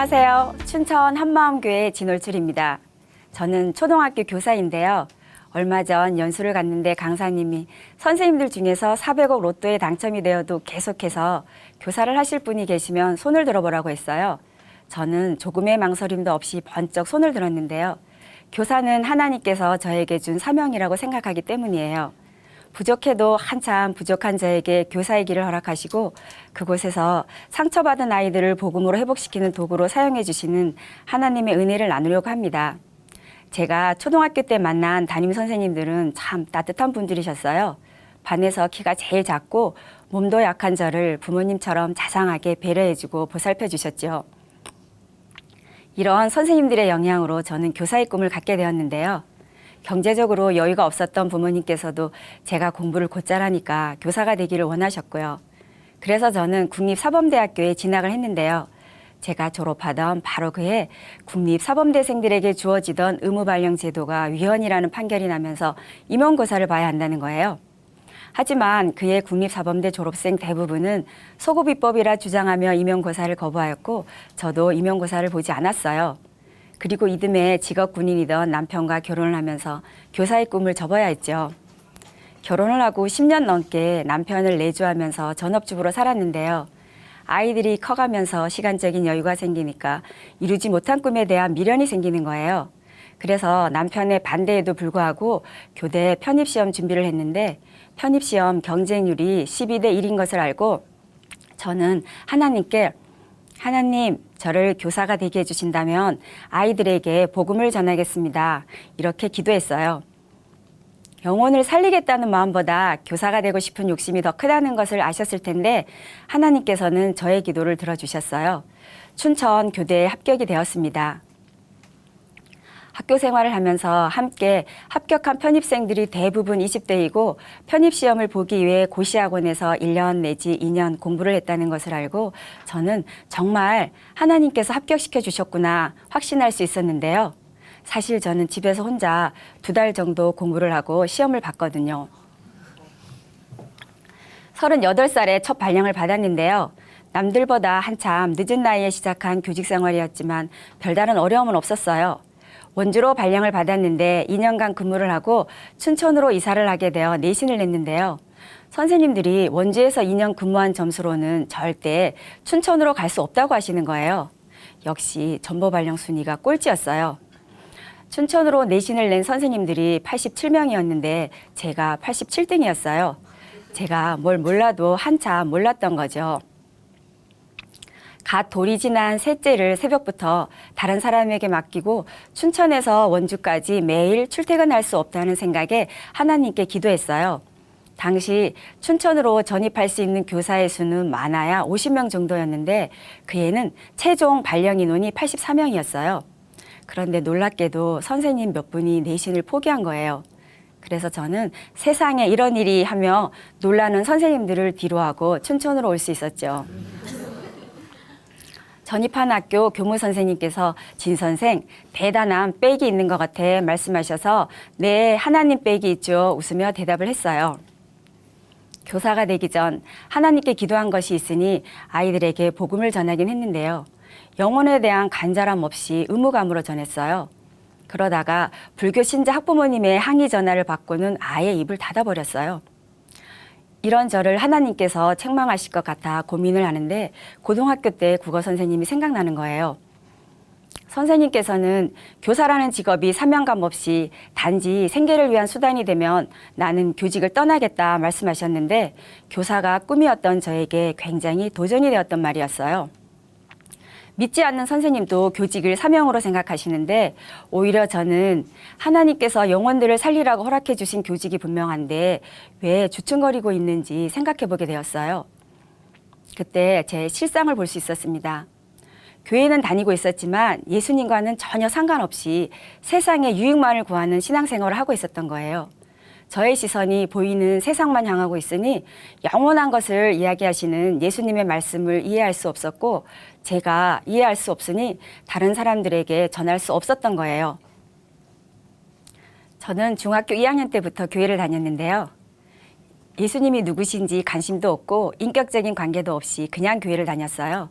안녕하세요. 춘천 한마음교회 진올출입니다. 저는 초등학교 교사인데요. 얼마 전 연수를 갔는데 강사님이 선생님들 중에서 400억 로또에 당첨이 되어도 계속해서 교사를 하실 분이 계시면 손을 들어보라고 했어요. 저는 조금의 망설임도 없이 번쩍 손을 들었는데요. 교사는 하나님께서 저에게 준 사명이라고 생각하기 때문이에요. 부족해도 한참 부족한 저에게 교사의 길을 허락하시고 그곳에서 상처받은 아이들을 복음으로 회복시키는 도구로 사용해 주시는 하나님의 은혜를 나누려고 합니다. 제가 초등학교 때 만난 담임 선생님들은 참 따뜻한 분들이셨어요. 반에서 키가 제일 작고 몸도 약한 저를 부모님처럼 자상하게 배려해주고 보살펴 주셨죠. 이런 선생님들의 영향으로 저는 교사의 꿈을 갖게 되었는데요. 경제적으로 여유가 없었던 부모님께서도 제가 공부를 곧잘 하니까 교사가 되기를 원하셨고요. 그래서 저는 국립사범대학교에 진학을 했는데요. 제가 졸업하던 바로 그해 국립사범대생들에게 주어지던 의무발령 제도가 위헌이라는 판결이 나면서 임용고사를 봐야 한다는 거예요. 하지만 그의 국립사범대 졸업생 대부분은 소급입법이라 주장하며 임용고사를 거부하였고 저도 임용고사를 보지 않았어요. 그리고 이듬해 직업 군인이던 남편과 결혼을 하면서 교사의 꿈을 접어야 했죠. 결혼을 하고 10년 넘게 남편을 내주하면서 전업주부로 살았는데요. 아이들이 커가면서 시간적인 여유가 생기니까 이루지 못한 꿈에 대한 미련이 생기는 거예요. 그래서 남편의 반대에도 불구하고 교대 편입시험 준비를 했는데 편입시험 경쟁률이 12대 1인 것을 알고 저는 하나님께 하나님, 저를 교사가 되게 해주신다면 아이들에게 복음을 전하겠습니다. 이렇게 기도했어요. 영혼을 살리겠다는 마음보다 교사가 되고 싶은 욕심이 더 크다는 것을 아셨을 텐데 하나님께서는 저의 기도를 들어주셨어요. 춘천 교대에 합격이 되었습니다. 학교 생활을 하면서 함께 합격한 편입생들이 대부분 20대이고 편입 시험을 보기 위해 고시학원에서 1년 내지 2년 공부를 했다는 것을 알고 저는 정말 하나님께서 합격시켜 주셨구나 확신할 수 있었는데요. 사실 저는 집에서 혼자 두 달 정도 공부를 하고 시험을 봤거든요. 38살에 첫 발령을 받았는데요. 남들보다 한참 늦은 나이에 시작한 교직 생활이었지만 별다른 어려움은 없었어요. 원주로 발령을 받았는데 2년간 근무를 하고 춘천으로 이사를 하게 되어 내신을 냈는데요. 선생님들이 원주에서 2년 근무한 점수로는 절대 춘천으로 갈 수 없다고 하시는 거예요. 역시 전보 발령 순위가 꼴찌였어요. 춘천으로 내신을 낸 선생님들이 87명이었는데 제가 87등이었어요. 제가 뭘 몰라도 한참 몰랐던 거죠. 갓 돌이 지난 셋째를 새벽부터 다른 사람에게 맡기고 춘천에서 원주까지 매일 출퇴근할 수 없다는 생각에 하나님께 기도했어요. 당시 춘천으로 전입할 수 있는 교사의 수는 많아야 50명 정도였는데 그 해는 최종 발령 인원이 84명이었어요. 그런데 놀랍게도 선생님 몇 분이 내신을 포기한 거예요. 그래서 저는 세상에 이런 일이 하며 놀라는 선생님들을 뒤로하고 춘천으로 올 수 있었죠. 전입한 학교 교무 선생님께서 진 선생 대단한 백이 있는 것 같아 말씀하셔서 네 하나님 백이 있죠 웃으며 대답을 했어요. 교사가 되기 전 하나님께 기도한 것이 있으니 아이들에게 복음을 전하긴 했는데요. 영혼에 대한 간절함 없이 의무감으로 전했어요. 그러다가 불교 신자 학부모님의 항의 전화를 받고는 아예 입을 닫아버렸어요. 이런 저를 하나님께서 책망하실 것 같아 고민을 하는데 고등학교 때 국어 선생님이 생각나는 거예요. 선생님께서는 교사라는 직업이 사명감 없이 단지 생계를 위한 수단이 되면 나는 교직을 떠나겠다 말씀하셨는데 교사가 꿈이었던 저에게 굉장히 도전이 되었던 말이었어요. 믿지 않는 선생님도 교직을 사명으로 생각하시는데 오히려 저는 하나님께서 영혼들을 살리라고 허락해 주신 교직이 분명한데 왜 주춤거리고 있는지 생각해 보게 되었어요. 그때 제 실상을 볼 수 있었습니다. 교회는 다니고 있었지만 예수님과는 전혀 상관없이 세상의 유익만을 구하는 신앙생활을 하고 있었던 거예요. 저의 시선이 보이는 세상만 향하고 있으니 영원한 것을 이야기하시는 예수님의 말씀을 이해할 수 없었고 제가 이해할 수 없으니 다른 사람들에게 전할 수 없었던 거예요. 저는 중학교 2학년 때부터 교회를 다녔는데요. 예수님이 누구신지 관심도 없고 인격적인 관계도 없이 그냥 교회를 다녔어요.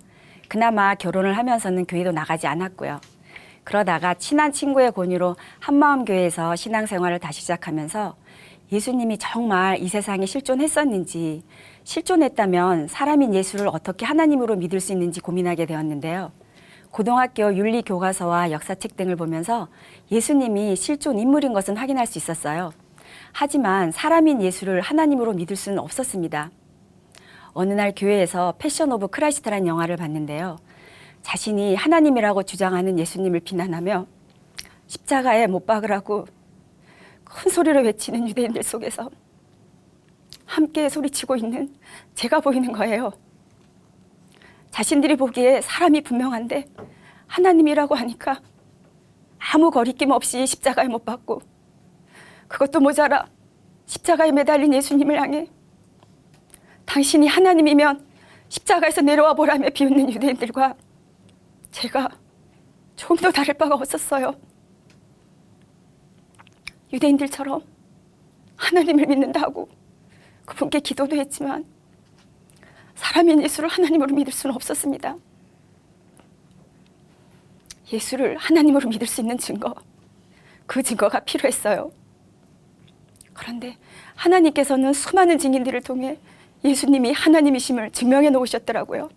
그나마 결혼을 하면서는 교회도 나가지 않았고요. 그러다가 친한 친구의 권유로 한마음교회에서 신앙생활을 다시 시작하면서 예수님이 정말 이 세상에 실존했었는지 실존했다면 사람인 예수를 어떻게 하나님으로 믿을 수 있는지 고민하게 되었는데요. 고등학교 윤리 교과서와 역사책 등을 보면서 예수님이 실존 인물인 것은 확인할 수 있었어요. 하지만 사람인 예수를 하나님으로 믿을 수는 없었습니다. 어느 날 교회에서 패션 오브 크라이스트라는 영화를 봤는데요. 자신이 하나님이라고 주장하는 예수님을 비난하며 십자가에 못 박으라고 큰 소리로 외치는 유대인들 속에서 함께 소리치고 있는 제가 보이는 거예요. 자신들이 보기에 사람이 분명한데 하나님이라고 하니까 아무 거리낌 없이 십자가에 못 박고 그것도 모자라 십자가에 매달린 예수님을 향해 당신이 하나님이면 십자가에서 내려와 보라며 비웃는 유대인들과 제가 조금 더 다를 바가 없었어요. 유대인들처럼 하나님을 믿는다고 그분께 기도도 했지만 사람인 예수를 하나님으로 믿을 수는 없었습니다. 예수를 하나님으로 믿을 수 있는 증거, 그 증거가 필요했어요. 그런데 하나님께서는 수많은 증인들을 통해 예수님이 하나님이심을 증명해 놓으셨더라고요.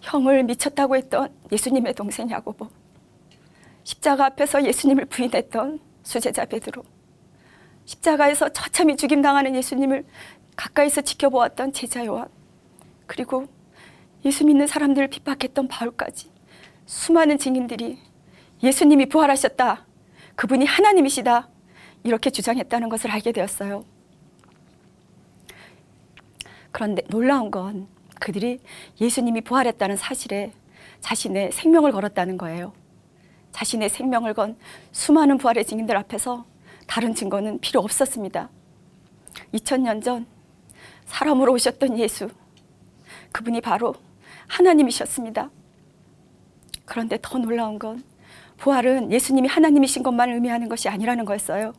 형을 미쳤다고 했던 예수님의 동생 야고보, 십자가 앞에서 예수님을 부인했던 수제자 베드로, 십자가에서 처참히 죽임 당하는 예수님을 가까이서 지켜보았던 제자 요한, 그리고 예수 믿는 사람들을 핍박했던 바울까지 수많은 증인들이 예수님이 부활하셨다. 그분이 하나님이시다. 이렇게 주장했다는 것을 알게 되었어요. 그런데 놀라운 건 그들이 예수님이 부활했다는 사실에 자신의 생명을 걸었다는 거예요. 자신의 생명을 건 수많은 부활의 증인들 앞에서 다른 증거는 필요 없었습니다. 2000년 전 사람으로 오셨던 예수, 그분이 바로 하나님이셨습니다. 그런데 더 놀라운 건 부활은 예수님이 하나님이신 것만 의미하는 것이 아니라는 거였어요.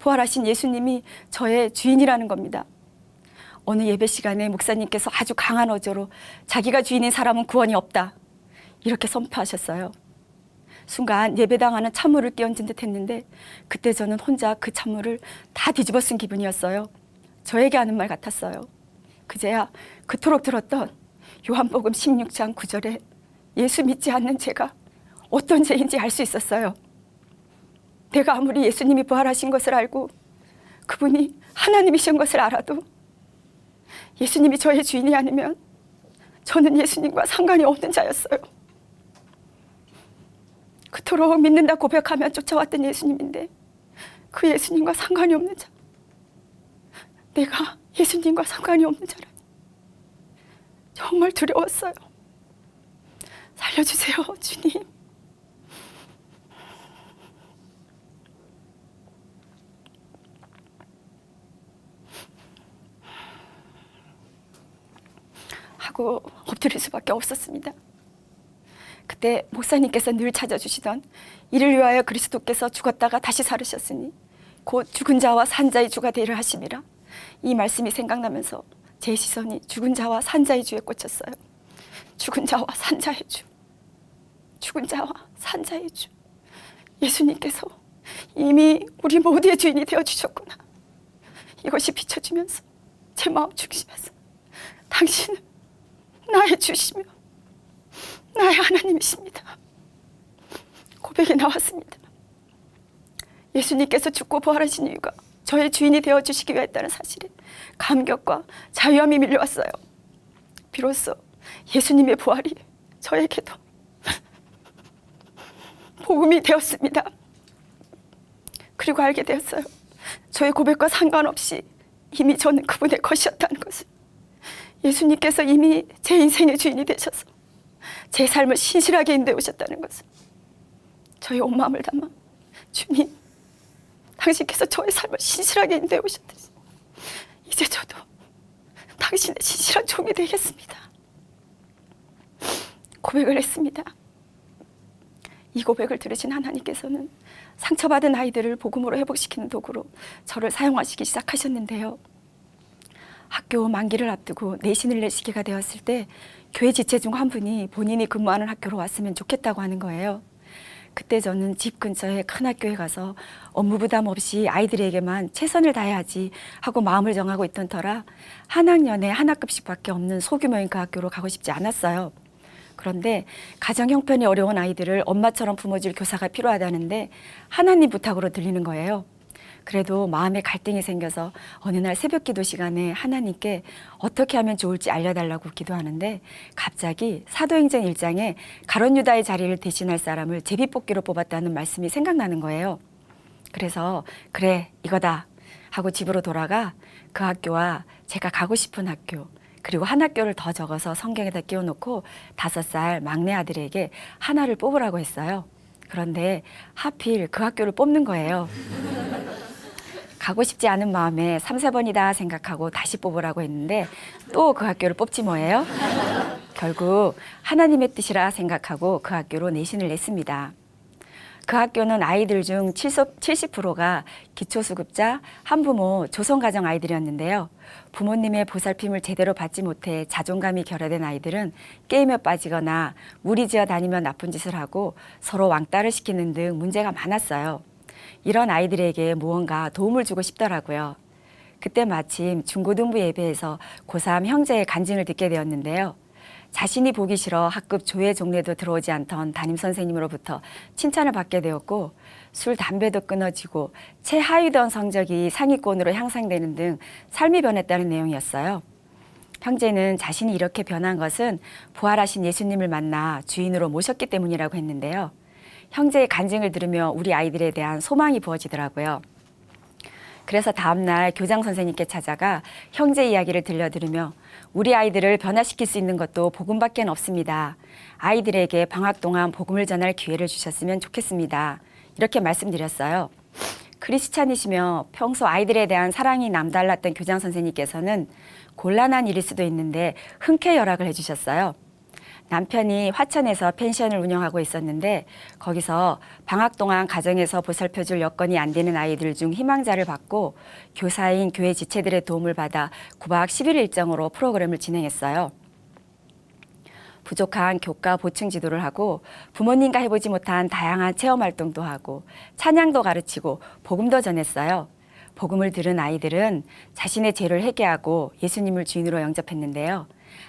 부활하신 예수님이 저의 주인이라는 겁니다. 어느 예배 시간에 목사님께서 아주 강한 어조로 자기가 주인인 사람은 구원이 없다. 이렇게 선포하셨어요. 순간 예배당 안은 찬물을 끼얹은 듯 했는데 그때 저는 혼자 그 찬물을 다 뒤집어 쓴 기분이었어요. 저에게 하는 말 같았어요. 그제야 그토록 들었던 요한복음 16장 9절에 예수 믿지 않는 제가 어떤 죄인지 알 수 있었어요. 내가 아무리 예수님이 부활하신 것을 알고 그분이 하나님이신 것을 알아도 예수님이 저의 주인이 아니면 저는 예수님과 상관이 없는 자였어요. 그토록 믿는다 고백하며 쫓아왔던 예수님인데 그 예수님과 상관이 없는 자. 내가 예수님과 상관이 없는 자라니 정말 두려웠어요. 살려주세요, 주님. 하고 엎드릴 수밖에 없었습니다. 그때 목사님께서 늘 찾아주시던 이를 위하여 그리스도께서 죽었다가 다시 살으셨으니 곧 죽은 자와 산 자의 주가 되리라 하심이라 이 말씀이 생각나면서 제 시선이 죽은 자와 산 자의 주에 꽂혔어요. 죽은 자와 산 자의 주. 죽은 자와 산 자의 주. 예수님께서 이미 우리 모두의 주인이 되어 주셨구나. 이것이 비춰지면서 제 마음 중심에서 당신은 나의 주시며 나의 하나님이십니다. 고백이 나왔습니다. 예수님께서 죽고 부활하신 이유가 저의 주인이 되어 주시기 위했다는 사실에 감격과 자유함이 밀려왔어요. 비로소 예수님의 부활이 저에게도 복음이 되었습니다. 그리고 알게 되었어요. 저의 고백과 상관없이 이미 저는 그분의 것이었다는 것을. 예수님께서 이미 제 인생의 주인이 되셔서 제 삶을 신실하게 인도해 오셨다는 것을. 저의 온 마음을 담아 주님, 당신께서 저의 삶을 신실하게 인도해 오셨듯이 이제 저도 당신의 신실한 종이 되겠습니다. 고백을 했습니다. 이 고백을 들으신 하나님께서는 상처받은 아이들을 복음으로 회복시키는 도구로 저를 사용하시기 시작하셨는데요. 학교 만기를 앞두고 내신을 낼 시기가 되었을 때 교회 지체 중 한 분이 본인이 근무하는 학교로 왔으면 좋겠다고 하는 거예요. 그때 저는 집 근처에 큰 학교에 가서 업무 부담 없이 아이들에게만 최선을 다해야지 하고 마음을 정하고 있던 터라 한 학년에 한 학급씩밖에 없는 소규모인 그 학교로 가고 싶지 않았어요. 그런데 가정 형편이 어려운 아이들을 엄마처럼 품어줄 교사가 필요하다는데 하나님 부탁으로 들리는 거예요. 그래도 마음에 갈등이 생겨서 어느 날 새벽 기도 시간에 하나님께 어떻게 하면 좋을지 알려달라고 기도하는데 갑자기 사도행전 1장에 가론 유다의 자리를 대신할 사람을 제비뽑기로 뽑았다는 말씀이 생각나는 거예요. 그래서 그래 이거다 하고 집으로 돌아가 그 학교와 제가 가고 싶은 학교 그리고 한 학교를 더 적어서 성경에다 끼워놓고 다섯 살 막내 아들에게 하나를 뽑으라고 했어요. 그런데 하필 그 학교를 뽑는 거예요. 가고 싶지 않은 마음에 삼세 번이다 생각하고 다시 뽑으라고 했는데 또 그 학교를 뽑지 뭐예요? 결국 하나님의 뜻이라 생각하고 그 학교로 내신을 냈습니다. 그 학교는 아이들 중 70%가 기초수급자, 한부모, 조선가정 아이들이었는데요. 부모님의 보살핌을 제대로 받지 못해 자존감이 결여된 아이들은 게임에 빠지거나 무리지어 다니며 나쁜 짓을 하고 서로 왕따를 시키는 등 문제가 많았어요. 이런 아이들에게 무언가 도움을 주고 싶더라고요. 그때 마침 중고등부 예배에서 고3 형제의 간증을 듣게 되었는데요. 자신이 보기 싫어 학급 조회 종례도 들어오지 않던 담임 선생님으로부터 칭찬을 받게 되었고 술 담배도 끊어지고 최하위던 성적이 상위권으로 향상되는 등 삶이 변했다는 내용이었어요. 형제는 자신이 이렇게 변한 것은 부활하신 예수님을 만나 주인으로 모셨기 때문이라고 했는데요. 형제의 간증을 들으며 우리 아이들에 대한 소망이 부어지더라고요. 그래서 다음날 교장 선생님께 찾아가 형제 이야기를 들려드리며 우리 아이들을 변화시킬 수 있는 것도 복음밖에 없습니다. 아이들에게 방학 동안 복음을 전할 기회를 주셨으면 좋겠습니다. 이렇게 말씀드렸어요. 크리스찬이시며 평소 아이들에 대한 사랑이 남달랐던 교장 선생님께서는 곤란한 일일 수도 있는데 흔쾌 열악을 해주셨어요. 남편이 화천에서 펜션을 운영하고 있었는데 거기서 방학 동안 가정에서 보살펴 줄 여건이 안 되는 아이들 중 희망자를 받고 교사인 교회 지체들의 도움을 받아 9박 10일 일정으로 프로그램을 진행했어요. 부족한 교과 보충 지도를 하고 부모님과 해보지 못한 다양한 체험 활동도 하고 찬양도 가르치고 복음도 전했어요. 복음을 들은 아이들은 자신의 죄를 회개하고 예수님을 주인으로 영접했는데요.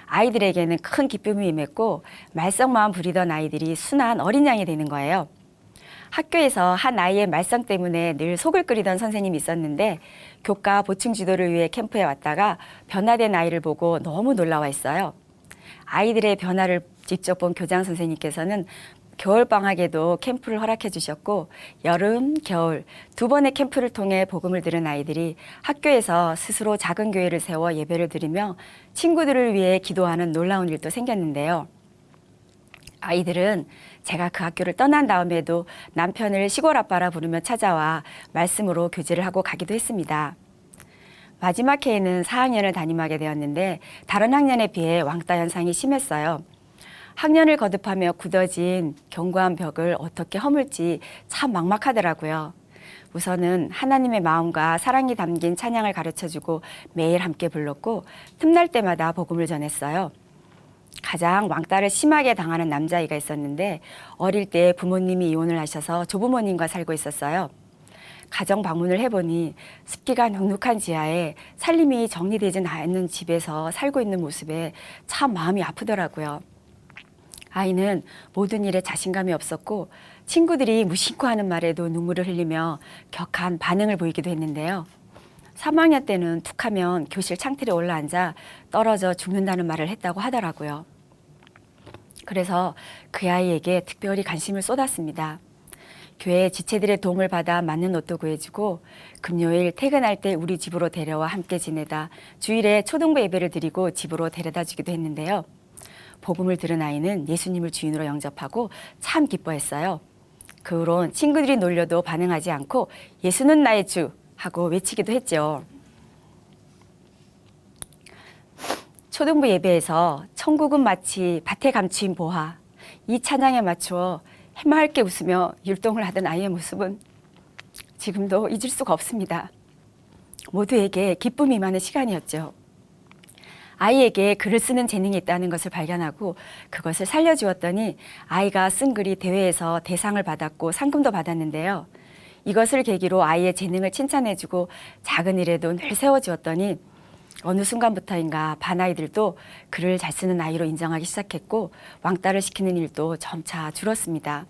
아이들에게는 큰 기쁨이 임했고 말썽만 부리던 아이들이 순한 어린 양이 되는 거예요. 학교에서 한 아이의 말썽 때문에 늘 속을 끓이던 선생님이 있었는데 교과 보충 지도를 위해 캠프에 왔다가 변화된 아이를 보고 너무 놀라워 했어요. 아이들의 변화를 직접 본 교장 선생님께서는 겨울 방학에도 캠프를 허락해 주셨고 여름, 겨울 두 번의 캠프를 통해 복음을 들은 아이들이 학교에서 스스로 작은 교회를 세워 예배를 드리며 친구들을 위해 기도하는 놀라운 일도 생겼는데요. 아이들은 제가 그 학교를 떠난 다음에도 남편을 시골 아빠라 부르며 찾아와 말씀으로 교제를 하고 가기도 했습니다. 마지막 해에는 4학년을 담임하게 되었는데 다른 학년에 비해 왕따 현상이 심했어요. 학년을 거듭하며 굳어진 견고한 벽을 어떻게 허물지 참 막막하더라고요. 우선은 하나님의 마음과 사랑이 담긴 찬양을 가르쳐주고 매일 함께 불렀고 틈날 때마다 복음을 전했어요. 가장 왕따를 심하게 당하는 남자아이가 있었는데 어릴 때 부모님이 이혼을 하셔서 조부모님과 살고 있었어요. 가정 방문을 해보니 습기가 눅눅한 지하에 살림이 정리되진 않는 집에서 살고 있는 모습에 참 마음이 아프더라고요. 아이는 모든 일에 자신감이 없었고 친구들이 무심코 하는 말에도 눈물을 흘리며 격한 반응을 보이기도 했는데요. 3학년 때는 툭하면 교실 창틀에 올라앉아 떨어져 죽는다는 말을 했다고 하더라고요. 그래서 그 아이에게 특별히 관심을 쏟았습니다. 교회 지체들의 도움을 받아 맞는 옷도 구해주고 금요일 퇴근할 때 우리 집으로 데려와 함께 지내다 주일에 초등부 예배를 드리고 집으로 데려다 주기도 했는데요. 복음을 들은 아이는 예수님을 주인으로 영접하고 참 기뻐했어요. 그 후론 친구들이 놀려도 반응하지 않고 예수는 나의 주 하고 외치기도 했죠. 초등부 예배에서 천국은 마치 밭에 감추인 보화 이 찬양에 맞추어 해맑게 웃으며 율동을 하던 아이의 모습은 지금도 잊을 수가 없습니다. 모두에게 기쁨이 많은 시간이었죠. 아이에게 글을 쓰는 재능이 있다는 것을 발견하고 그것을 살려주었더니 아이가 쓴 글이 대회에서 대상을 받았고 상금도 받았는데요. 이것을 계기로 아이의 재능을 칭찬해주고 작은 일에도 늘 세워주었더니 어느 순간부터인가 반 아이들도 글을 잘 쓰는 아이로 인정하기 시작했고 왕따를 시키는 일도 점차 줄었습니다.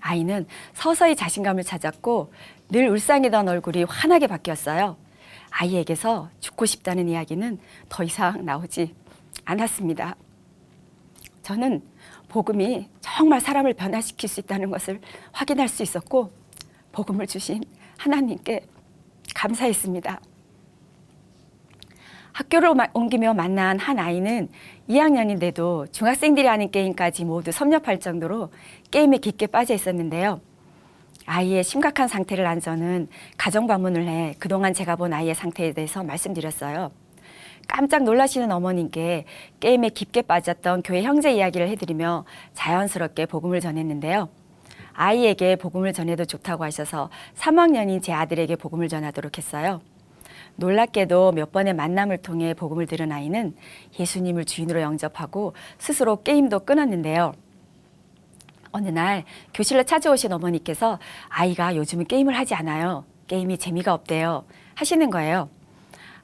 아이는 서서히 자신감을 찾았고 늘 울상이던 얼굴이 환하게 바뀌었어요. 아이에게서 죽고 싶다는 이야기는 더 이상 나오지 않았습니다. 저는 복음이 정말 사람을 변화시킬 수 있다는 것을 확인할 수 있었고 복음을 주신 하나님께 감사했습니다. 학교를 마- 옮기며 만난 한 아이는 2학년인데도 중학생들이 하는 게임까지 모두 섭렵할 정도로 게임에 깊게 빠져 있었는데요. 아이의 심각한 상태를 안 저는 가정 방문을 해 그동안 제가 본 아이의 상태에 대해서 말씀드렸어요. 깜짝 놀라시는 어머님께 게임에 깊게 빠졌던 교회 형제 이야기를 해드리며 자연스럽게 복음을 전했는데요. 아이에게 복음을 전해도 좋다고 하셔서 3학년인 제 아들에게 복음을 전하도록 했어요. 놀랍게도 몇 번의 만남을 통해 복음을 들은 아이는 예수님을 주인으로 영접하고 스스로 게임도 끊었는데요. 어느 날 교실로 찾아오신 어머니께서 아이가 요즘은 게임을 하지 않아요. 게임이 재미가 없대요. 하시는 거예요.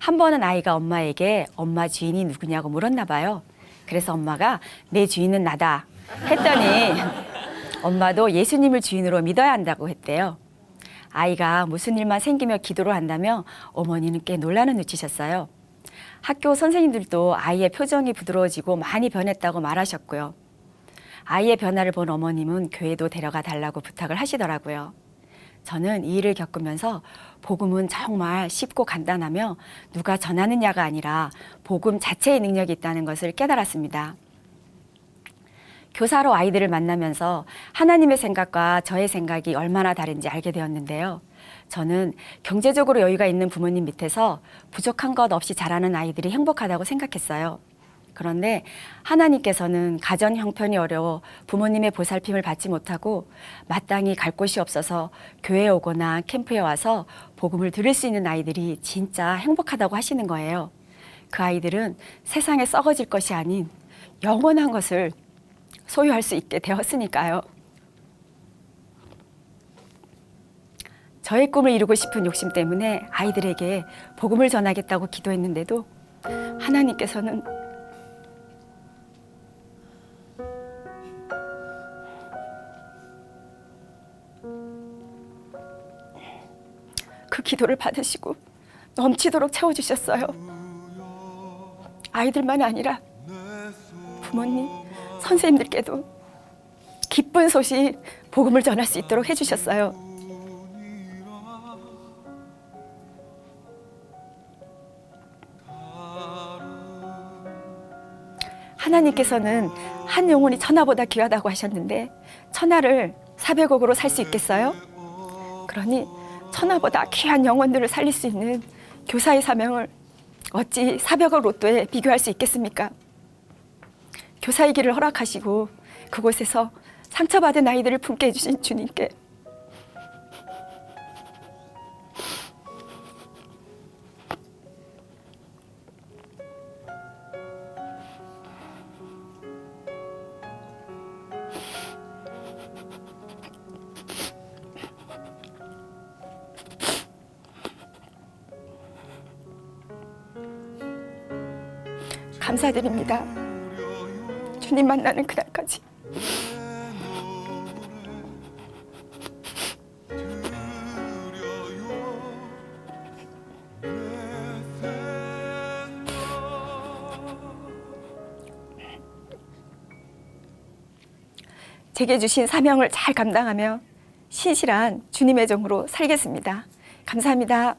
한 번은 아이가 엄마에게 엄마 주인이 누구냐고 물었나 봐요. 그래서 엄마가 내 주인은 나다 했더니 엄마도 예수님을 주인으로 믿어야 한다고 했대요. 아이가 무슨 일만 생기며 기도를 한다며 어머니는 꽤 논란을 늦추셨어요. 학교 선생님들도 아이의 표정이 부드러워지고 많이 변했다고 말하셨고요. 아이의 변화를 본 어머님은 교회도 데려가 달라고 부탁을 하시더라고요. 저는 이 일을 겪으면서 복음은 정말 쉽고 간단하며 누가 전하느냐가 아니라 복음 자체의 능력이 있다는 것을 깨달았습니다. 교사로 아이들을 만나면서 하나님의 생각과 저의 생각이 얼마나 다른지 알게 되었는데요. 저는 경제적으로 여유가 있는 부모님 밑에서 부족한 것 없이 자라는 아이들이 행복하다고 생각했어요. 그런데 하나님께서는 가정 형편이 어려워 부모님의 보살핌을 받지 못하고 마땅히 갈 곳이 없어서 교회에 오거나 캠프에 와서 복음을 들을 수 있는 아이들이 진짜 행복하다고 하시는 거예요. 그 아이들은 세상에 썩어질 것이 아닌 영원한 것을 소유할 수 있게 되었으니까요. 저의 꿈을 이루고 싶은 욕심 때문에 아이들에게 복음을 전하겠다고 기도했는데도 하나님께서는 그 기도를 받으시고 넘치도록 채워주셨어요. 아이들만이 아니라 부모님, 선생님들께도 기쁜 소식, 복음을 전할 수 있도록 해주셨어요. 하나님께서는 한 영혼이 천하보다 귀하다고 하셨는데 천하를 400억으로 살 수 있겠어요? 그러니 천하보다 귀한 영혼들을 살릴 수 있는 교사의 사명을 어찌 400억 로또에 비교할 수 있겠습니까? 교사의 길을 허락하시고 그곳에서 상처받은 아이들을 품게 해주신 주님께 감사드립니다. 주님 만나는 그날까지. 제게 주신 사명을 잘 감당하며 신실한 주님의 종으로 살겠습니다. 감사합니다.